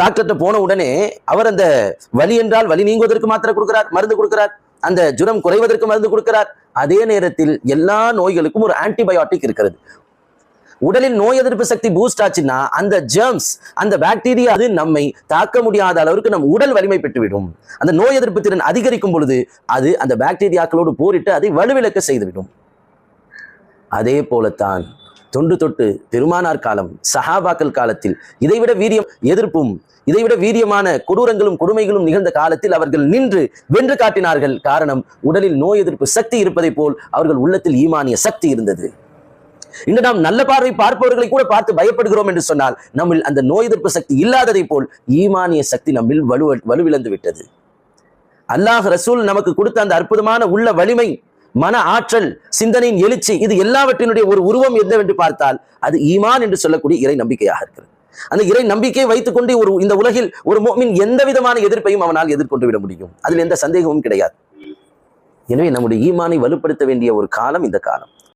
டாக்டர்கிட்ட போன உடனே அவர் அந்த வலி என்றால் வலி நீங்குவதற்கு மாத்திரை கொடுக்கிறார் மருந்து கொடுக்கிறார். அந்த ஜுரம் குறைவதற்கு மருந்து கொடுக்கிறார். அதே நேரத்தில் எல்லா நோய்களுக்கும் ஒரு ஆன்டிபயோட்டிக் இருக்கிறது. உடலில் நோய் எதிர்ப்பு சக்தி பூஸ்ட் ஆச்சுன்னா அந்த ஜெர்ம்ஸ் அந்த பாக்டீரியா அது நம்மை தாக்க முடியாத அளவுக்கு நம் உடல் வலிமை பெற்றுவிடும். அந்த நோய் எதிர்ப்பு திறன் அதிகரிக்கும் பொழுது அது அந்த பாக்டீரியாக்களோடு போரிட்டு அதை வலுவிழக்க செய்துவிடும். அதே போலத்தான் தொண்டு தொட்டு பெருமானார் காலம் சஹாபாக்கள் காலத்தில் இதைவிட வீரியம் எதிர்ப்பும் இதைவிட வீரியமான கொடூரங்களும் கொடுமைகளும் நிகழ்ந்த காலத்தில் அவர்கள் நின்று வென்று காட்டினார்கள். காரணம் உடலில் நோய் எதிர்ப்பு சக்தி இருப்பதை போல் அவர்கள் உள்ளத்தில் ஈமானிய சக்தி இருந்தது. இன்று நாம் நல்ல பார்வை பார்ப்பவர்களை கூட பார்த்து பயப்படுகிறோம் என்று சொன்னால் நம்மில் அந்த நோய் எதிர்ப்பு சக்தி இல்லாததை போல் ஈமானிய சக்தி நம்மில் வலு வலுவிழந்து விட்டது. அல்லாஹ் ரசூல் நமக்கு கொடுத்த அந்த அற்புதமான உள்ள வலிமை மன ஆற்றல் சிந்தனையின் எழுச்சி இது எல்லாவற்றினுடைய ஒரு உருவம் என்னவென்று பார்த்தால் அது ஈமான் என்று சொல்லக்கூடிய இறை நம்பிக்கையாக இருக்கிறது. அந்த இறை நம்பிக்கையை வைத்துக் கொண்டு ஒரு இந்த உலகில் ஒரு மோமின் எந்த விதமான எதிர்ப்பையும் அவனால் எதிர்கொண்டு விட முடியும். அதில் எந்த சந்தேகமும் கிடையாது. எனவே நம்முடைய ஈமானை வலுப்படுத்த வேண்டிய ஒரு காலம் இந்த காலம்.